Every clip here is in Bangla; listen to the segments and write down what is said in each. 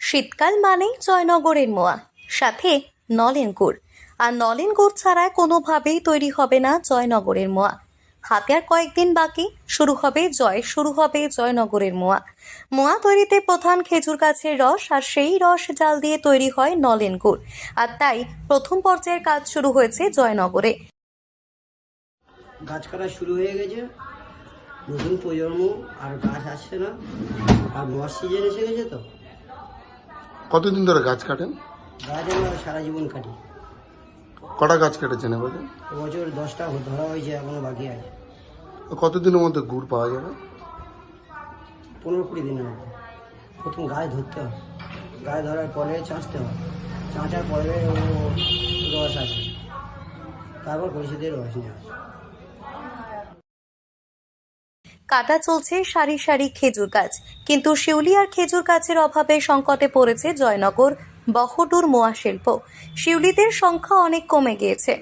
শীতকাল মানেই জয়নগরের মোয়া, সাথে নলেন গুড় আর নলেন গুড় ছাড়া কোনোভাবেই তৈরি হবে না জয়নগরের মোয়া। হাতে আর কয়েকদিন বাকি, শুরু হবে জয়, শুরু হবে জয়নগরের মোয়া। মোয়া তৈরিতে প্রধান খেজুর গাছের রস আর সেই রস জাল দিয়ে তৈরি হয় নলেন গুড় আর তাই প্রথম পর্যায়ের কাজ শুরু হয়েছে জয়নগরে। গাছ কাটা শুরু হয়ে গেছে। নতুন প্রজন্ম আর গাছ আসছে না। আর নয় সিজন এসে গেছে তো? কতদিন ধরে গাছ কাটেন? গাছ আমরা সারা জীবন কাটি। কটা গাছ কেটেছেন এবছর দশটা ধরা হয়েছে এখনও বাকি আছে। কতদিনের মধ্যে গুড় পাওয়া যাবে? পনেরো কুড়ি দিনের মধ্যে। প্রথম গাছ ধরতে হবে। গাছ ধরার পরে চাঁচতে হবে। চাঁচার পরে রস আসে। তারপর পরিষদের রস নিয়ে আসে। কাটা চলছে সারি সারি খেজুর গাছ। কিন্তু শিউলি আর খেজুর গাছের অভাবে সংকটে পড়েছে জয়নগর বহটুর মোয়া শিল্প শিউলিদের সংখ্যা অনেক কমে গিয়েছে।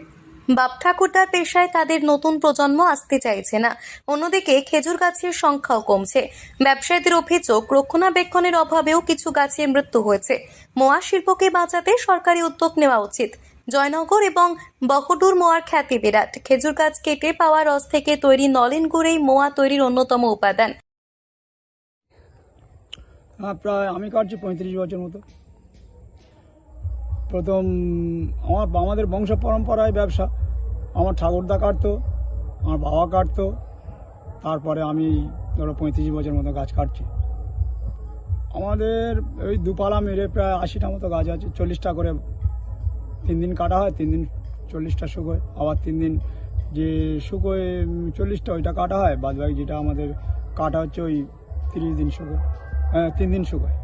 বাপ ঠাকুরদার পেশায় তাদের নতুন প্রজন্ম আসতে চাইছে না। অন্যদিকে খেজুর গাছের সংখ্যাও কমছে। ব্যবসায়ীদের অভিযোগ, রক্ষণাবেক্ষণের অভাবেও কিছু গাছের মৃত্যু হয়েছে। মোয়া শিল্পকে বাঁচাতে সরকারি উদ্যোগ নেওয়া উচিত। জয়নগর এবং বহটুর মোয়ার খ্যাতি বিরাট। খেজুর গাছ কেটে পাওয়া রস থেকে তৈরি নলেন গুড় এই মোয়া তৈরির অন্যতম উপাদান। প্রায় আমি কাটছি পঁয়ত্রিশ বছর মতো। প্রথম, আমার আমাদের বংশ পরম্পরায় ব্যবসা। আমার ঠাকুরদা কাটতো, আমার বাবা কাটতো। তারপরে আমি ধরো পঁয়ত্রিশ বছর মতো গাছ কাটছি। আমাদের ওই দুপালা মেরে প্রায় আশিটা মতো গাছ আছে, চল্লিশটা করে তিন দিন কাটা হয় তিন দিন চল্লিশটা শুকোয়। আবার তিন দিন যে শুকোয় চল্লিশটা, ওইটা কাটা হয় বাদ বাকি যেটা আমাদের কাটা হচ্ছে ওই তিরিশ দিন শুকোয়। হ্যাঁ তিন দিন শুকোয়।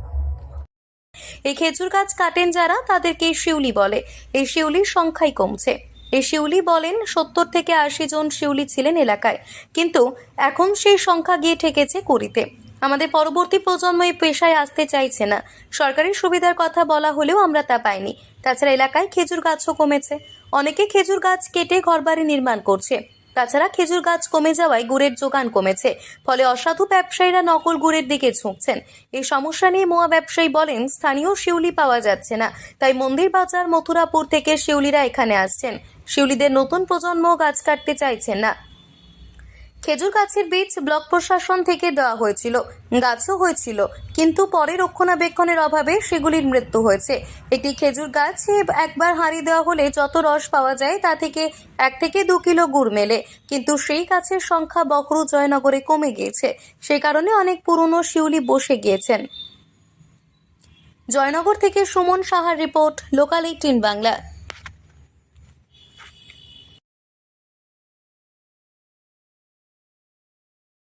এই খেজুর গাছ কাটেন যারা, তাদেরকে শিউলি বলে। এই শিউলির সংখ্যাই কমছে। এই শিউলি বলেন, সত্তর থেকে আশি জন শিউলি ছিলেন এলাকায়। কিন্তু এখন সেই সংখ্যা গিয়ে ঠেকেছে কুড়িতে। আমাদের পরবর্তী প্রজন্ম এই পেশায় আসতে চাইছে না। সরকারি সুবিধার কথা বলা হলেও আমরা তা পাইনি। তাছাড়া এলাকায় খেজুর গাছও কমেছে। অনেকে খেজুর গাছ কেটে ঘরবাড়ি নির্মাণ করছে। তাছাড়া খেজুর গাছ কমে যাওয়ায় গুড়ের যোগান কমেছে। ফলে অসাধু ব্যবসায়ীরা নকল গুড়ের দিকে ঝুঁকছেন। এই সমস্যা নিয়ে মোয়া ব্যবসায়ী বলেন, স্থানীয় শিউলি পাওয়া যাচ্ছে না। তাই মন্দির বাজার, মথুরাপুর থেকে শিউলিরা এখানে আসছেন। শিউলিদের নতুন প্রজন্ম গাছ কাটতে চাইছেন না। খেজুর গাছের বীজ ব্লক প্রশাসন থেকে দেওয়া হয়েছিল। গাছও হয়েছিল, কিন্তু পরে রক্ষণাবেক্ষণের অভাবে সেগুলির মৃত্যু হয়েছে। একটি খেজুর গাছ একবার হাঁড়ি দেওয়া হলে যত রস পাওয়া যায় তা থেকে এক থেকে দু কিলো গুড় মেলে, কিন্তু সেই গাছের সংখ্যা বকরু জয়নগরে কমে গিয়েছে। সেই কারণে অনেক পুরনো শিউলি বসে গিয়েছেন। জয়নগর থেকে সুমন সাহার রিপোর্ট, লোকাল এইটিন বাংলা।